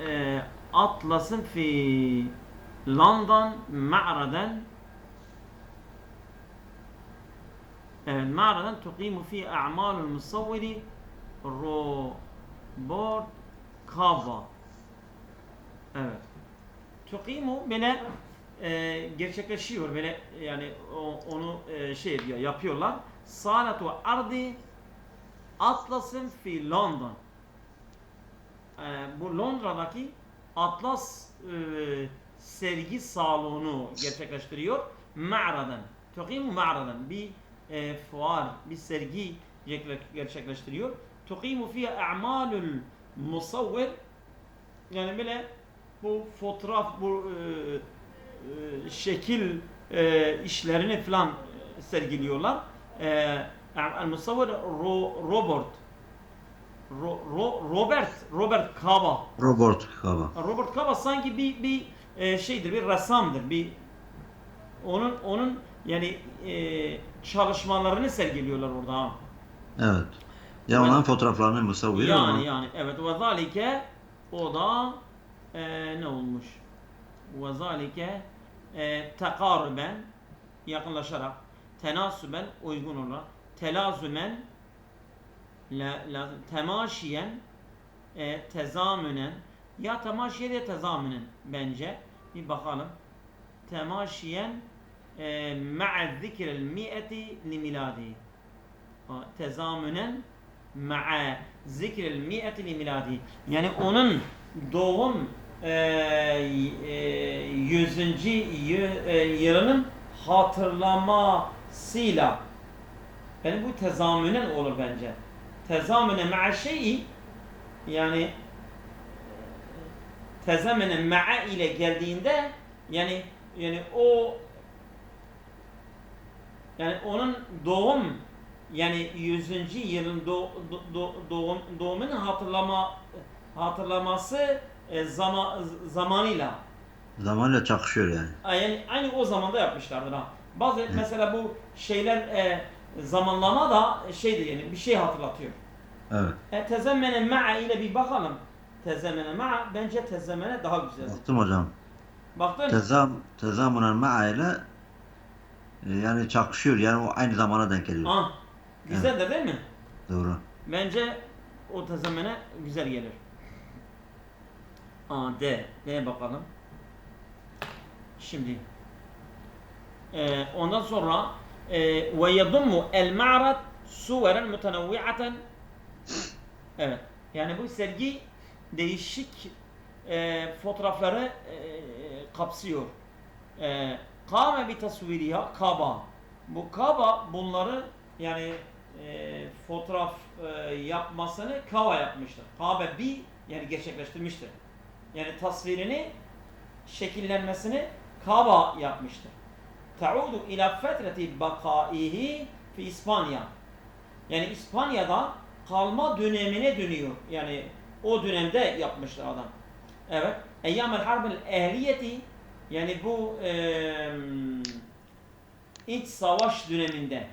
آه، أطلس في لندن معرضا آه، معرضا تقيم فيه أعمال المصور روبرت كافا Evet. Tukimu böyle e, gerçekleşiyor böyle yani o- onu e, şey diyor yapıyorlar. Salatu ardi Atlas'ın fi London. E, bu Londra'daki Atlas e, sergi salonu gerçekleştiriyor. Ma'radan. Tukimu ma'radan. Bir e, fuar, bir sergi gerçekle- gerçekleştiriyor. Tukimu fiye a'malul musavvir yani böyle bu fotoğraf bu e, e, şekil e, işlerini falan sergiliyorlar. E, El Musavvir Ro- Robert Ro- Ro- Robert Robert Cava Robert Kaba. Robert Cava sanki bir bir e, şeydir bir ressamdır bir onun onun yani e, çalışmalarını sergiliyorlar orada ha. Evet. Ya onların fotoğraflarını musavvir Yani ama yani evet ve zalike o da e, ne olmuş? Ve zalike e, tekaruben yakınlaşarak tenasuben uygun olarak telazümen la, la, temaşiyen e, tezamünen. Ya temaşiye ya tezamünen bence. Bir bakalım. Temaşiyen e, ma'a zikrel mi'eti li miladi. Tezamünen ma'a zikril mi'eti li miladi. Yani onun doğum e, e, yüzüncü e, yılının hatırlamasıyla. Yani bu tezamünen olur bence. Tezamüne ma'a şeyi yani tezamüne ma'a ile geldiğinde yani yani o yani onun doğum yani 100. yılın do, do, doğum, doğumunun hatırlama hatırlaması e, zama, zamanıyla zamanla çakışıyor yani. Yani aynı o zamanda yapmışlardır ha. Bazı mesela bu şeyler e, zamanlama da şeydir yani bir şey hatırlatıyor. Evet. E, tezemmene ma'a ile bir bakalım. Tezemmene ma'a bence tezemmene daha güzel. Baktım hocam. Baktın? Tezam, tezamunen ma'a ile e, yani çakışıyor yani o aynı zamana denk geliyor. Ah, güzel de değil mi? Doğru. Bence o tezemmene güzel gelir. A, D. D'ye bakalım. Şimdi. Ee, ondan sonra e, ve yadummu el ma'rad suveren mutenevvi'aten Evet. Yani bu sergi değişik e, fotoğrafları e, kapsıyor. E, Kâme bi tasviriha kaba. Bu kaba bunları yani e, fotoğraf e, yapmasını kava yapmıştır. Kabe bir yani gerçekleştirmiştir. Yani tasvirini şekillenmesini kaba yapmıştır. Ta'udu ila fetreti bakaihi fi İspanya. Yani İspanya'da kalma dönemine dönüyor. Yani o dönemde yapmışlar adam. Evet. Eyyamel harbel ehliyeti yani bu e, iç savaş döneminde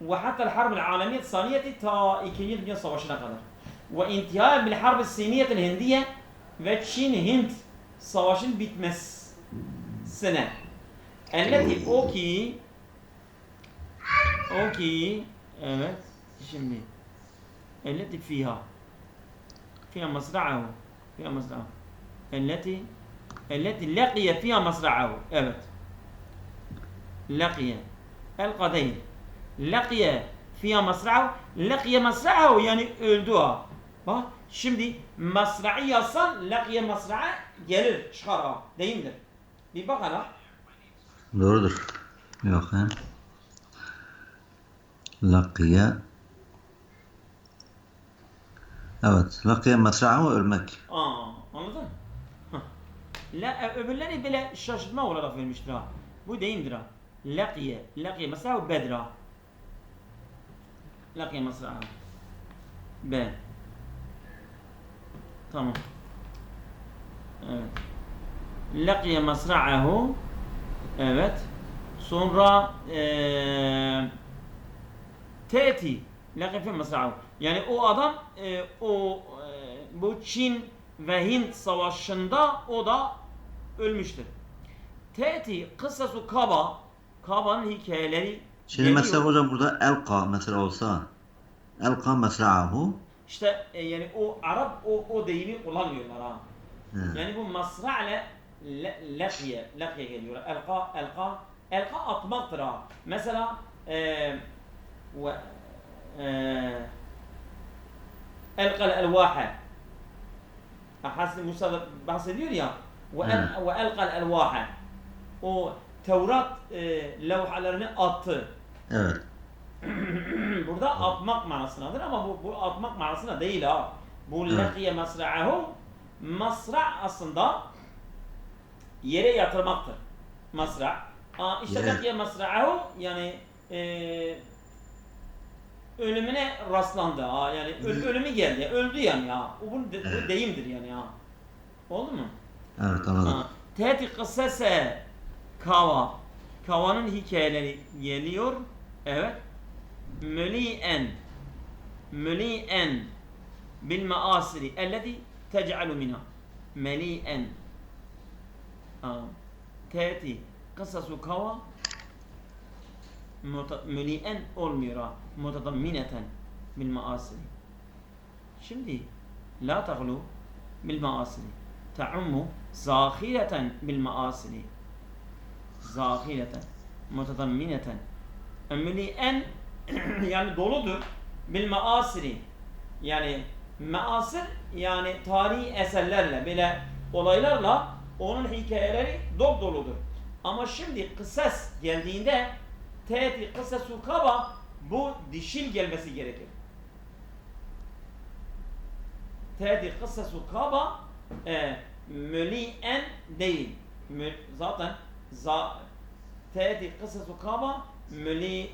ve hatta harbel alemiyet saniyeti ta 2. Dünya Savaşı'na kadar. Ve intihar bil harbi hindiye ve Çin-Hint savaşın bitmesi Elleti o ki o ki evet şimdi elleti fiha fiha masra'ahu fiha masra'ahu elleti elleti laqiye fiha masra'ahu evet laqiye el kadeyn laqiye fiha masra'ahu laqiye masra'ahu yani öldü ha bak şimdi masra'i yazsan laqiye masra'a gelir çıkar ha deyimdir bir bak hala Doğrudur. Yok he. Lakiye Evet. Lakiye mesra'u ölmek. Aa, anladın? Hah. La, e, öbürleri bile şaşırtma olarak vermiştir ha. Bu deyimdir ha. Laqiye, laqiye mesela bedra. Laqiye mesela. B. Tamam. Evet. Laqiye masra'ahu. Evet. Sonra Teti. Laqiye fi masra'ahu. Yani o adam e, o e, bu Çin ve Hint savaşında o da ölmüştür. Teti kıssası Kaba Kaba'nın hikayeleri Şimdi geliyor. mesela hocam burada elka mesela olsa elka mesra'ahu İşte e, yani o Arap o, o deyimi kullanmıyorlar ha. He. Yani bu masra ile لقي لقي جميلة ألقى ألقى ألقى أطمطرة مثلا آه و آه ألقى الألواح. أحس موسى بحس يوليا وألقى الألواح. وتوراة آه لوح على رمي أط. آه. بردا أطمق مع الصلاة أما بو, بو أطمق مع الصلاة دي لا بو آه. لقي مصرعهم مصرع أصلا yere yatırmaktır. Masra. Yere. lakiye masra'ahu yani e, ölümüne rastlandı ha. Yani öl- ölümü geldi. Öldü yani ya. Bu, de- bu Evet. deyimdir yani ya. Oldu mu? Evet anladım. Teti kıssese kava. Kavanın hikayeleri geliyor. Evet. Müli'en müli'en bil maasiri elleti tec'alu minha. Meli'en. Teti kısasu kava mülien olmuyor ha. Mutadammineten bil maasiri. Şimdi la taglu bil maasiri. Ta'ummu zahireten bil maasiri. Zahireten. Mutadammineten. Mülien yani doludur. Bil maasiri. Yani maasir yani tarihi eserlerle böyle olaylarla onun hikayeleri dop doludur. Ama şimdi kısas geldiğinde teğeti kısasu kaba bu dişil gelmesi gerekir. Teğeti kısasu kaba e, müli'en değil. Mü, zaten za, teğeti kısasu kaba müli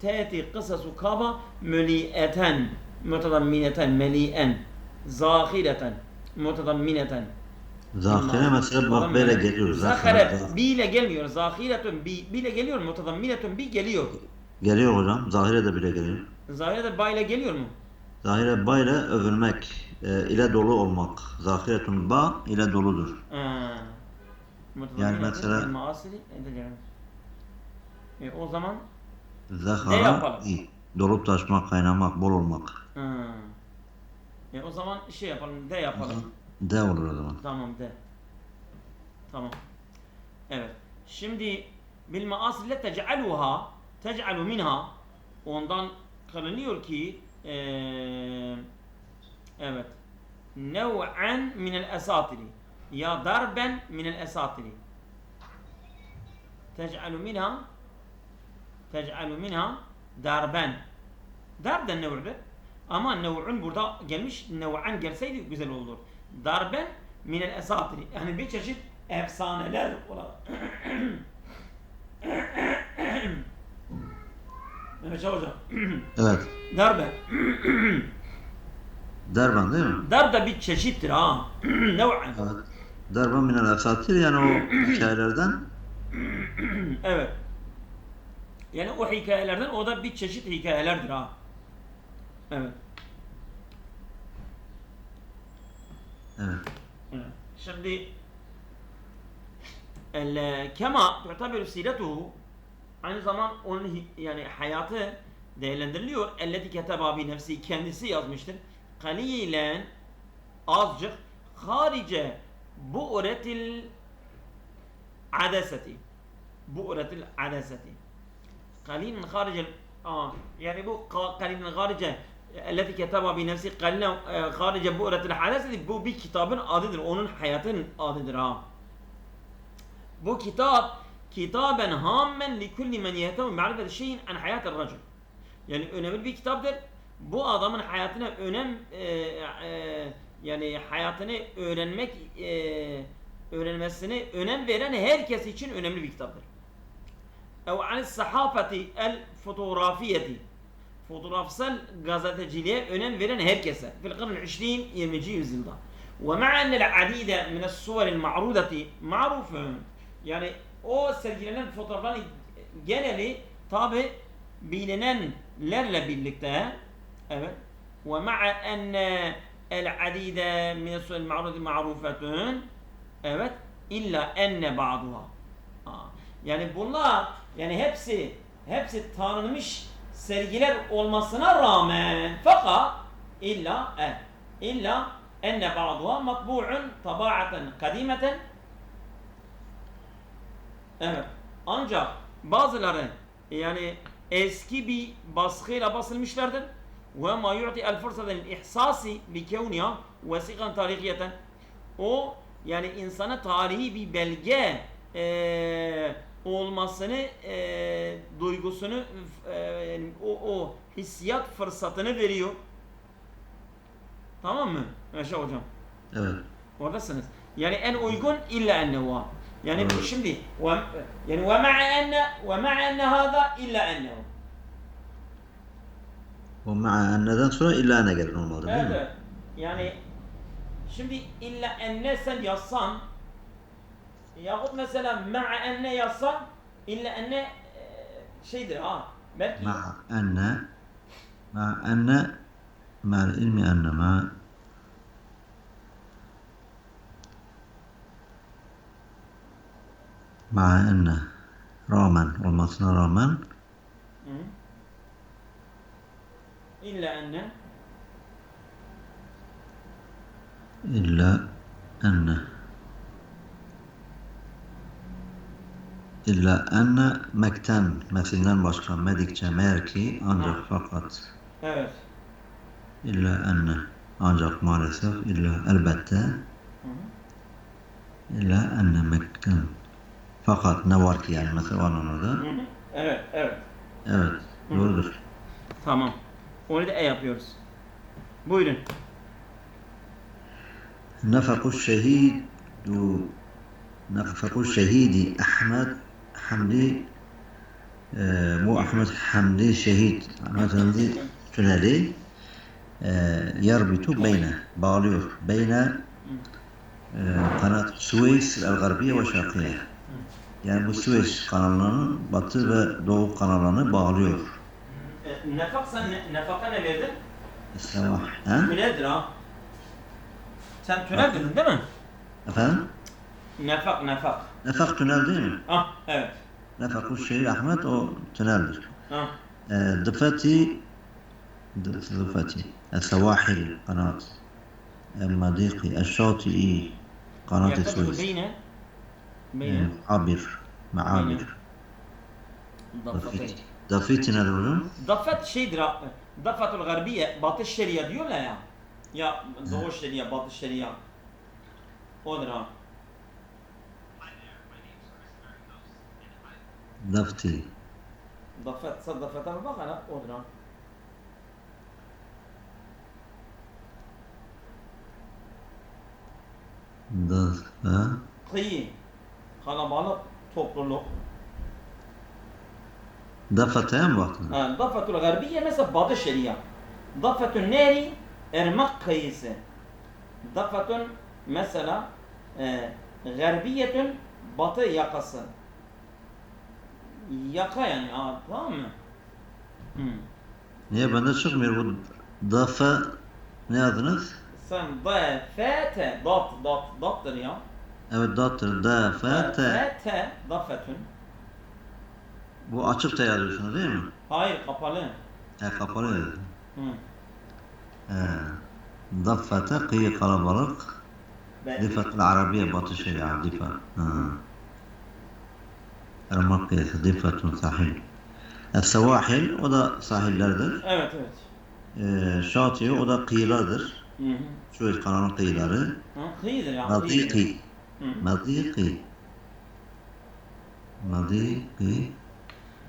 teğeti kısasu kaba müli'eten mutadammineten meli'en zahireten mutadammineten Zahire mesela bak böyle geliyor. Zahire bi ile gelmiyor. Zahiretun bi, bi ile geliyor. Mutadamminetun bi geliyor. Geliyor hocam. Zahire de bile geliyor. Zahire de ba ile geliyor mu? Zahire ba ile övülmek, e, ile dolu olmak. Zahiretun ba ile doludur. Ha. Yani mesela-. E, o zaman Zahara iyi. Dolup taşmak, kaynamak, bol olmak. ha. E, o zaman şey yapalım. De yapalım. De olur o zaman. Tamam de. Tamam. Evet. Şimdi bil maasile tec'aluha tec'alu minha ondan kılınıyor ki eee evet nev'an minel esatiri ya darben minel esatiri tec'alu minha tec'alu minha darben darb da nev'dir ama nev'un burada gelmiş nev'an gelseydi güzel olur darben minel esatiri yani bir çeşit efsaneler olarak Mehmet Şah hocam Evet. darbe Derban değil mi? darb da bir çeşittir ha nev'an Evet. Derban minel esatir yani o hikayelerden Evet. Yani o hikayelerden o da bir çeşit hikayelerdir ha. Evet. evet. evet. Şimdi el kema tu'tabiru siretuhu aynı zaman onun hi- yani hayatı değerlendiriliyor. Elleti keteba bi nefsi kendisi yazmıştır. Kalilen azıcık harice bu üretil adeseti bu üretil adeseti قليلا خارج ال- اه يعني bu ق- قليلا خارج التي كتبها بنفسه قليلا آه، خارج بؤرة الحدث bu bir kitabın adıdır. Onun hayatının adıdır ha. Bu kitap kitaben hammen li kulli men yehtemu ma'rifeti şeyin an hayatir racul. Yani önemli bir kitaptır. Bu adamın hayatına önem e, e, yani hayatını öğrenmek e, öğrenmesine önem veren herkes için önemli bir kitaptır. أو عن الصحافة الفوتوغرافية fotoğrafsal gazeteciliğe önem veren herkese. Fil kırnül 20 20. yüzyılda. Ve ma'annel adide mines suveril ma'rudati ma'rufun. Yani o sergilenen fotoğrafların geneli tabi bilinenlerle birlikte evet ve ma'a enne el adide mines suveril ma'rudati ma'rufetun evet illa enne ba'duha. Yani bunlar yani hepsi hepsi tanınmış sergiler olmasına rağmen fakat illa e, illa enne ba'duha matbu'un taba'aten kadimeten Evet. Ancak bazıları yani eski bir baskıyla basılmışlardır. Ve ma yu'ti el fırsata lil ihsasi bi kevniha vesikan tarihiyeten. O yani insana tarihi bir belge eee, olmasını eee, duygusunu eee, o, o hissiyat fırsatını veriyor. Tamam mı? Yaşa hocam. Evet. Oradasınız. Yani en uygun illa ennehu. Yani Evet. şimdi ve, yani ve ma'a enne ve ma'a enne hâzâ illa ennehu. O ma'a enneden sonra illa ne gelir normalde değil Evet, mi? evet. Yani şimdi illa enne sen yazsan ياخذ مثلا مع أن يصل إلا أن آه، شيء ادري آه مع أن مع أن مع العلم أن ما مع أن راما والمصنع راما إلا أن. إلا أن. İlla enne mekten mesinden başka medikçe meğer ki ancak ha. fakat Evet. İlla enne ancak maalesef illa elbette Hı -hı. illa enne mekten fakat ne var ki yani mesela var orada. Hı. Evet, evet. Evet, hı hı. doğrudur. Tamam. Onu da e yapıyoruz. Buyurun. Nefekuş şehidu Nefekuş şehidi Ahmet Hamdi e, bu Ahmet Hamdi şehit Ahmet Hamdi Tüneli e, yarbitu beyne bağlıyor. Beyne e, kanat Suveys el-Garbiye ve Şarkiye. Yani bu Suveys kanalının batı ve doğu kanallarını bağlıyor. E, Nefaksa, nefaka ne verdin? İslam'a. Tüneldir ha. Sen tünel değil mi? Efendim? Nefak, nefak. Nefak tünel değil mi? Ah, evet. Nefakul Şehir Ahmet o tüneldir. Ah. ضفتي ضفتي السواحل قناة. المضيقي الشاطئي قناة السويس بين بين آه، عبر معابر. ضفتين ضفتنا العلوم ضفت شدرة ضفت الغربية باطي الشريعة ديولا يا. يا ظهور الشريعة باطي الشريعة. أونرا ضفتي Dafet, sen Dafet'e mi bak hala? Odur ha. ضفة Kıyı, kalabalık, topluluk. ضفتين baktın. Ha, Dafetul Garbiye mesela Batı Şeria. Dafetun Neri, Irmak kıyısı. Dafetun mesela e, Garbiyetun Batı yakası. Yakla yani abi tamam mı? Hı. Niye bende çıkmıyor bu dafa ne adınız? Sen dafete dat dat dattır ya. Evet dattır dafete. Dafete dafetun. Bu açık da yazıyorsunuz değil mi? Hayır kapalı. He kapalı yazıyor. Hı. He. Dafete kıyı kalabalık. Difat Arabiye batı şey ya difa. Hı. Irmak kıyısı difetun sahil. Es-Sevahil o da sahillerdir. Evet evet. Ee, Şatiye o da kıyılardır. Hı hı. Suez kanalının kıyıları. Ha, kıyıdır ya. Madiki. Hı hı. Madiki. Madiki.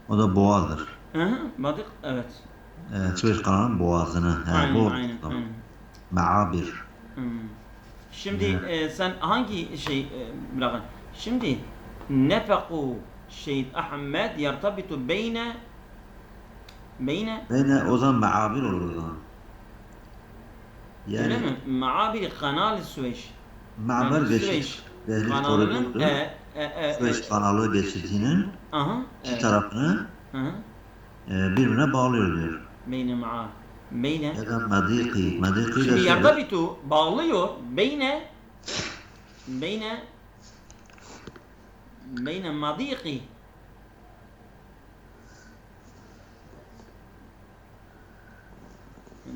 O da boğadır. Hı hı. Badık evet. Ee, Suez kanalının boğazını. He, Aynen bu. aynen. Tamam. aynen. Maabir. Hı. Şimdi e, sen hangi şey e. Şimdi nefeku Şehit Ahmet yertabitu beyne beyne Beyne o zaman maabir olur o zaman. öyle Yani mi? Maabir Kanal Süveyş. Ma'ber. Süveyş Dehliz kanalının koridoru. e, e, e, Süveyş e, kanalı geçidinin aha, iki evet. tarafını hı. e, birbirine bağlıyor diyor. Beyne ma'a. Beyne. Ya da madiki. Madiki Şimdi şöyle. yertabitu bağlıyor. Beyne. Beyne. Beyne madiki.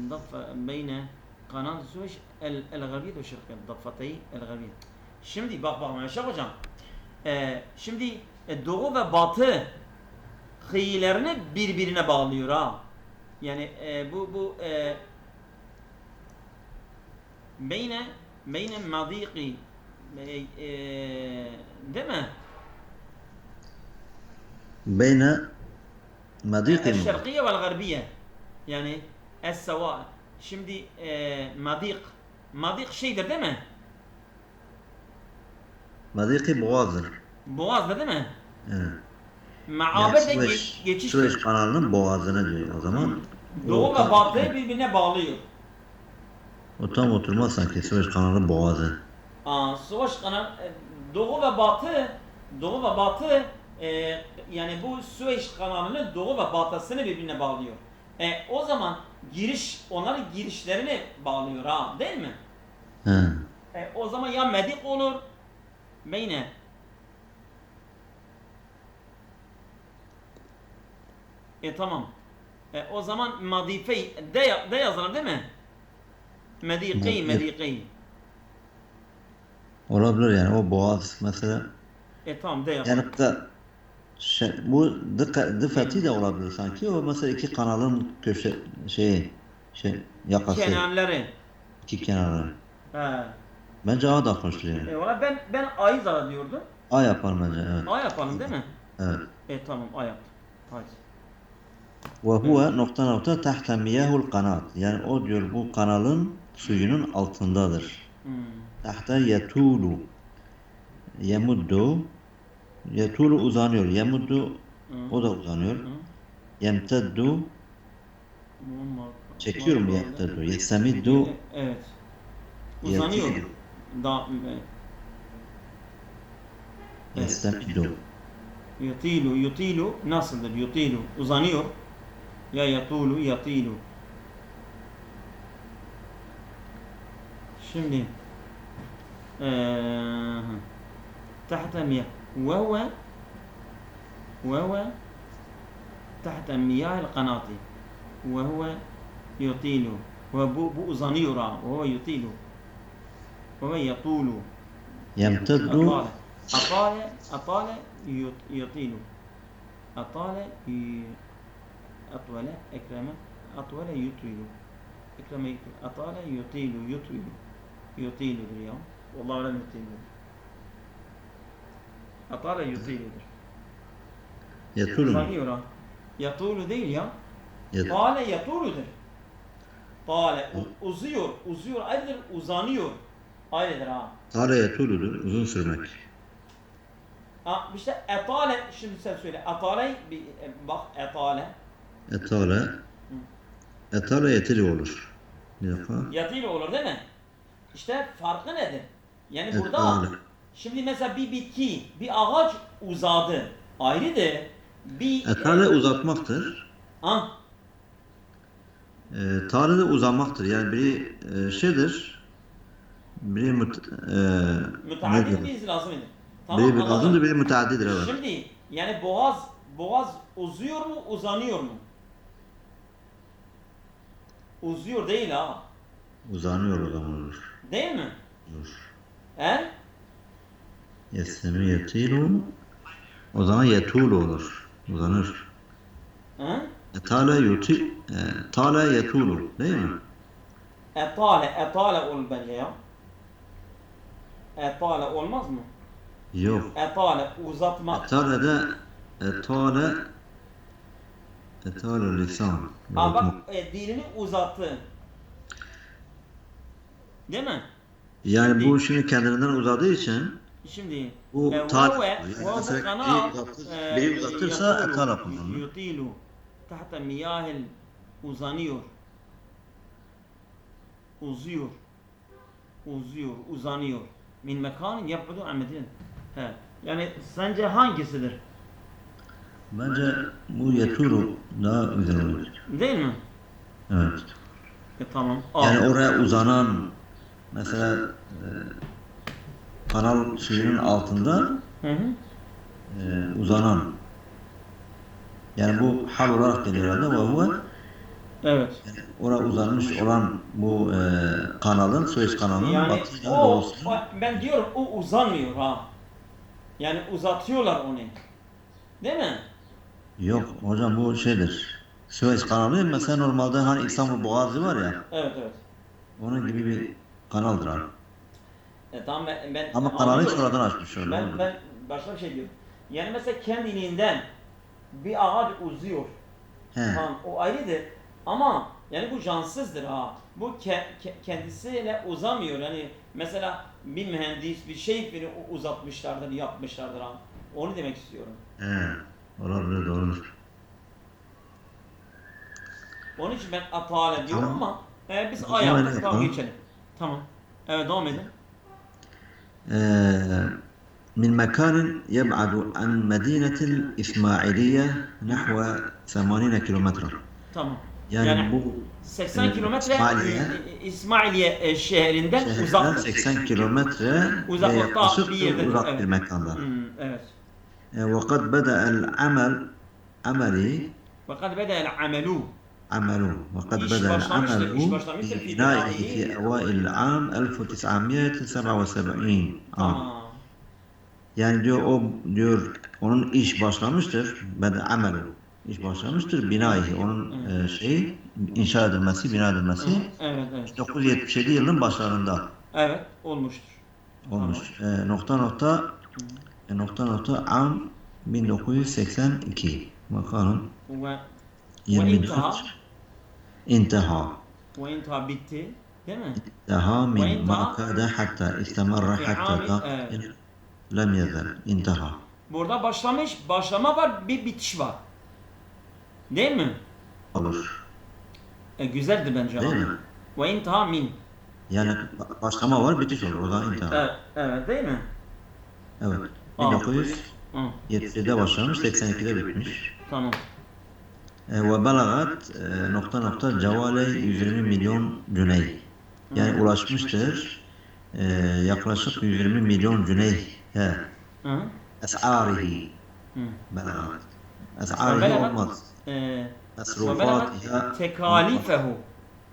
ضفة بين قناة السويس ال- الغربية والشرقية ضفتي الغربية Şimdi bak bak Meşe hocam. Ee, şimdi e, doğu ve batı kıyılarını birbirine bağlıyor ha. Yani e, bu bu e, beyne beyne madiki e, e, değil mi? Beyne madiki mi? الشرقية والغربية yani السواء şimdi e, madik madik şeydir değil mi? Madiki boğazdır. Boğaz'da değil mi? Evet. Maaber de Süveyş, ge- geçiş Süveyş kanalının boğazını diyor o zaman. Doğu O ve tam- batı birbirine bağlıyor. O tam oturmaz sanki Süveyş kanalı boğazı. Aa, Süveyş kanal e, Doğu ve batı Doğu ve batı e, yani bu Süveyş kanalının doğu ve batısını birbirine bağlıyor. E, o zaman giriş onların girişlerini bağlıyor ha değil mi? He. E, o zaman ya medik olur beyne E tamam. E, o zaman madifey de, de yazılır değil mi? Mediki, Mediki. mediki. Olabilir yani o boğaz mesela. E tamam de yazılır. Yani da şey, bu dıfeti de olabilir sanki. O mesela iki kanalın köşe şeyi şey yakası Kenarları. iki kenarı. He. Bence A da koşuluyor. E, valla ben ben ayı zara diyordum. A yapar bence evet. A yapalım değil mi? Evet. E tamam A. Hadi. Ve huve nokta nokta tahta miyahul kanat. Yani o diyor bu kanalın suyunun altındadır. Hmm. Tahta yetulu. Yemuddu. Yetulu uzanıyor. Yemuddu o da uzanıyor. Yemteddu çekiyorum yemteddu. Yesemiddu evet. Uzanıyor. Da Yestemiddu. Yutilu, yutilu nasıldır? Yutilu uzanıyor. Ya yatulu, yatilu. Şimdi ee, tahta وهو وهو تحت مياه القناة وهو يطيل uzanıyor ha. وهو يطيل وهو يطول. Yemteddu أطال أطال أطال يط- يطيل. أطال أطول أكرم أطول يطيل. أكرم يطيل أطال يطيل يطيل يطيل اليوم. والله أعلم يطيل. Atala yutiledir. Yatulu mu? Zamira. Yatulu değil ya. Kale yatuludur. Kale uzuyor. Uzuyor ayrıdır uzanıyor. Ayrıdır ha. Kale yatuludur. Uzun sürmek. Ha, işte etale şimdi sen söyle. Etale e, bak etale. Etale. Etale yetili olur. Bir dakika. Olur değil mi? İşte farkı nedir? Yani etale. burada şimdi mesela bir bitki, bir ağaç uzadı. Ayrıdır. Bir Etale uzatmaktır. Ha, E, tale de uzanmaktır. Yani biri e, şeydir. Biri müt, e, müteaddit nedir? bir lazımdır. Biri bir anladım. lazımdır, biri müteaddidir evet. Şimdi yani boğaz boğaz uzuyor mu uzanıyor mu? Uzuyor değil ha. Uzanıyor o zaman olur. Değil mi? Olur. He? Yesemi yetilu. O zaman yetulu olur. Uzanır. He? Etale yuti, e, tale yetulu değil mi? Etale, etale ol bence ya. Etale olmaz mı? Yok. Etale uzatmak. Etale de etale etale lisan. Ha bak e, dilini uzattı. Değil mi? Yani bu şimdi kendiliğinden uzadığı için Şimdi Bu e, ve yani kanal e, biri uzatırsa etale kullanılır. Yutilu. Tahta miyahil uzanıyor. Uzuyor. Uzuyor, uzanıyor. Min mekanin yapıdu amedin. He. Yani sence hangisidir? bence bu yetulu daha güzel olur. Değil mi? Evet. E, tamam. Yani oraya uzanan mesela e, kanal suyunun altında Hı hı. e, uzanan yani bu hal olarak geliyor herhalde ve huve Evet. oraya uzanmış olan bu e, kanalın Suez kanalının Yani doğusuna o- ben diyorum o uzanmıyor ha. Yani uzatıyorlar onu. Değil mi? yok hocam bu şeydir. Suez kanalı mesela normalde hani İstanbul Boğazı var ya Evet evet. onun gibi bir kanaldır abi. E, tamam ben, ben Ama kanalı sonradan açmış şöyle. Ben, oldu. ben başka bir şey diyorum. Yani mesela kendiliğinden bir ağaç uzuyor. He. Tamam o ayrıdır. Ama yani bu cansızdır ha. Bu ke- ke- kendisiyle uzamıyor. Yani mesela bir mühendis bir şey biri uzatmışlardır, yapmışlardır ha. Onu demek istiyorum. He. Olabilir doğrudur. Onun için ben atale diyorum Tamam. ama e, biz ayakta öyle tamam yapalım. geçelim. Tamam. Evet devam edin. آه، من مكان يبعد عن مدينة الإسماعيلية نحو 80 كيلومترا. تمام يعني, يعني 80 كيلومتر؟ إسماعيلية. إسماعيلية شهرinde uzak 80 كيلومتر. uzak uzak bir mekanda وقد بدأ العمل عملي. وقد بدأ العمل. عمله وقد İş بدأ başlamıştır, العمل iş başlamıştır في في بنائه بنائه. في أوائل العام 1977 عام Tamam. Yani diyor o diyor onun iş başlamıştır. Ben de amelu iş başlamıştır. Binayı onun e, şeyi inşa edilmesi, bina edilmesi Evet evet. 1977 yılının başlarında Evet olmuştur. olmuş. E, nokta nokta e, nokta nokta am 1982. Bakalım Ve 24 İnteha. Ve intaha bitti. Değil mi? İnteha min makada hatta istemarra hatta da e. lem yezel. İnteha. Burada başlamış, başlama var, bir bitiş var. Değil mi? Olur. E, güzeldi bence. Değil mi? Ve intaha min. Yani başlama var, bitiş olur. O da intaha. Evet, evet değil mi? Evet. 1900 7'de başlamış, 82'de bitmiş. Tamam. E, ve belagat e, nokta nokta cevale 120 milyon cüney. Yani ulaşmıştır e, yaklaşık 120 milyon cüney. He. Es'arihi. Belagat. Es'arihi olmaz. E, Esrufatiha. Tekalifehu.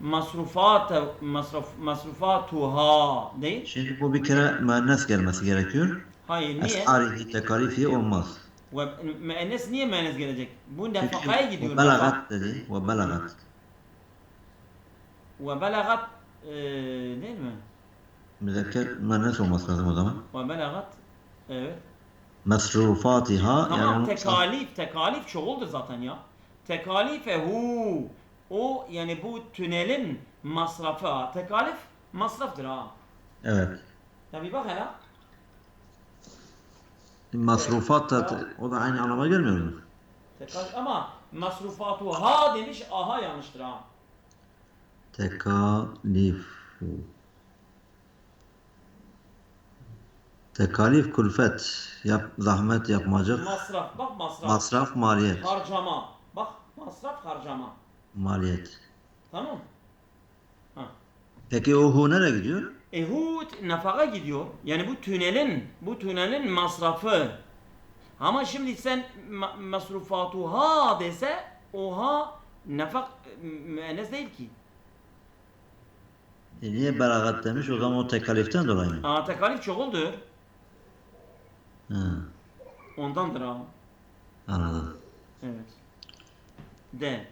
Masrufat, masruf, masrufatuha değil. Şimdi bu bir kere müennes gelmesi gerekiyor. Hayır niye? Es'arihi tekalifi olmaz. Ve müennes niye müennes gelecek? Bu nefakaya gidiyor. ve belagat dedi. Ve belagat. Ve belagat e, değil mi? Müzekker müennes olması lazım o zaman. Ve belagat evet. Mesrufatiha yani Tamam onun tekalif, tekalif çoğuldur zaten ya. Tekalifehu o yani bu tünelin masrafı. Tekalif masraftır ha. Evet. Tabi bak hele. Masrufat da o da aynı anlama gelmiyor mu? Tekalif ama masrufatu ha demiş aha yanlıştır ha. Tekalifu. Tekalif külfet. Yap, zahmet yapmacık. Masraf bak masraf. Masraf maliyet. Harcama. Bak masraf harcama. Maliyet. Tamam. Ha. Peki o hu nereye gidiyor? Ehud nafaka gidiyor. Yani bu tünelin, bu tünelin masrafı. Ama şimdi sen ma- masrufatuha dese oha nafak müennes değil ki. E niye belagat demiş? O zaman o tekaliften dolayı mı? Aa, tekalif çoğuldur. Ha, Ondandır ha. anladım. Evet. De.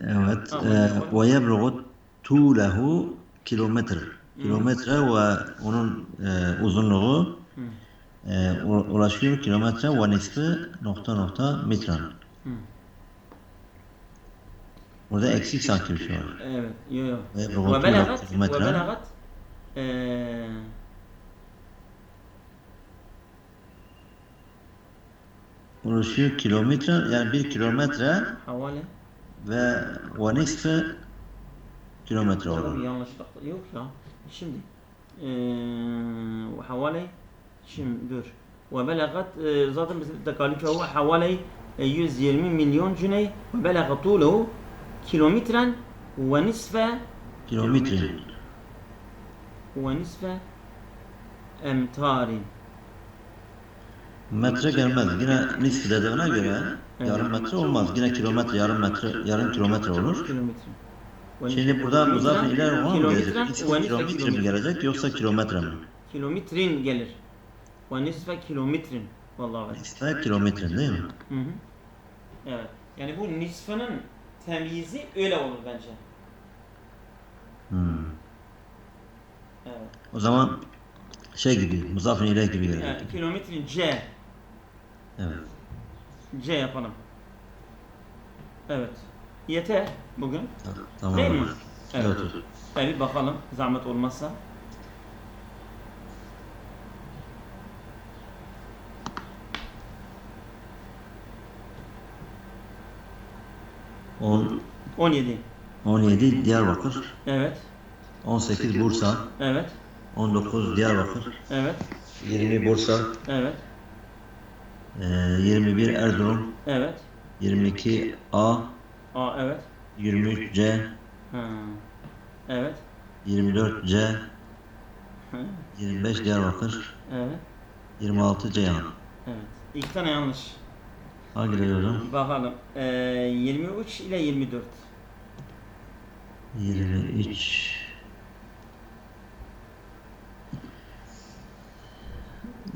Evet. E, Ve yebluğu tuğlehu kilometre. Kilometre ve onun e, uzunluğu e, ulaşıyor kilometre ve nisfi nokta nokta mitran. Hı. Burada eksik bir şey var. Evet. Yo yo. Ve belagat, ve belagat eee Ulaşıyor kilometre yani bir kilometre havale. ve ve nisfi kilometre olur. Yanlışlıkla yok ya. Şimdi ee, havale şimdi dur. Ve belagat zaten bizim de kalike o havale 120 milyon cüney ve belagat tuğlehu kilometren ve nisfe kilometre ve nisfe emtarin metre gelmez. Yine nisf dediğine göre yarım metre olmaz. Yine kilometre yarım metre yarım kilometre olur. Kilometre. Şimdi buradan muzaf iler var mı gelecek? Kilometre mi gelecek yoksa kilometre mi? Kilometrin gelir. Ve nisfe kilometrin. Vallahi. Nisfe kilometrin değil mi? Hı hı. Evet. Yani bu nisfenin temyizi öyle olur bence. Hmm. Evet. O zaman şey gibi, muzafın ile gibi gelecek. Evet, kilometrin C. Evet. C yapalım. Evet. Yeter bugün. Tamam. Değil mi? Evet. Evet. evet. Bakalım zahmet olmazsa. On- 17. 17 Diyarbakır, Evet. 18 Bursa, Evet. 19 Diyarbakır, Evet. 20 Bursa, Evet. e, 21 Erzurum, Evet. 22 A, Aa evet. 23 C, Ha. Evet. 24 C, Ha. 25 Diyarbakır, Evet. 26 Ceyhan. Evet. İki tane yanlış. Hangileri hocam? Bakalım. Ee, 23 ile 24. 23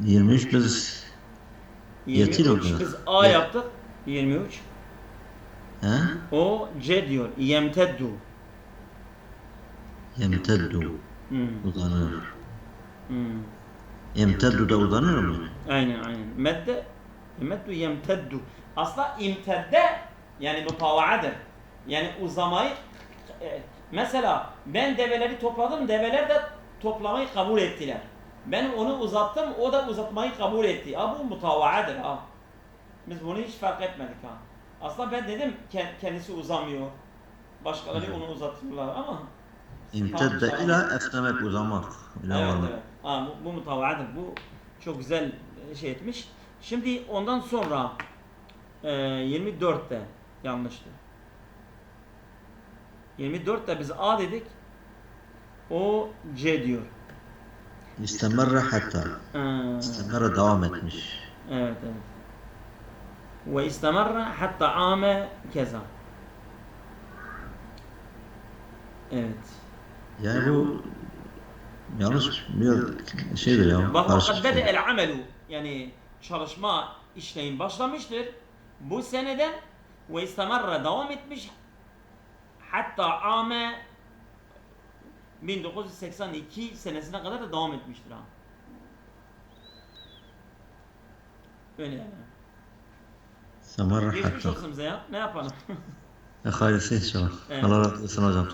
23 biz Yetil 23 oldu. biz A Ye- yaptık. 23. O C diyor. Yemteddu. Yemteddu Hmm. uzanır. Hmm. Yemteddu da uzanır mı? Aynen aynen. Medde Meddu yemteddu. Aslında imtedde yani mutavaadır. Yani uzamayı e, mesela ben develeri topladım. Develer de toplamayı kabul ettiler. Ben onu uzattım. O da uzatmayı kabul etti. Ha bu mutavaadır ha. Biz bunu hiç fark etmedik ha. Aslında ben dedim ke- kendisi uzamıyor. Başkaları onu uzatıyorlar ama İmtedde ila esnemek uzamak. İla Evet, varmak. evet. Aa, bu, bu mutavadır. Bu çok güzel e, şey etmiş. Şimdi ondan sonra e, 24'te yanlıştı. 24'te biz A dedik. O C diyor. İstemerre hatta. İstemerre devam etmiş. evet evet. Ve istemerre hatta ame keza. Evet. Yani bu yanlış bir şeydir ya. Şey. bede el amelu yani çalışma işleyin başlamıştır. Bu seneden ve istemarra devam etmiş hatta ame 1982 senesine kadar da devam etmiştir ha. Öyle yani. İstemerre Geçmiş olsun bize ya. Ne yapalım? Hayırlısı inşallah. Evet. Allah razı olsun hocam.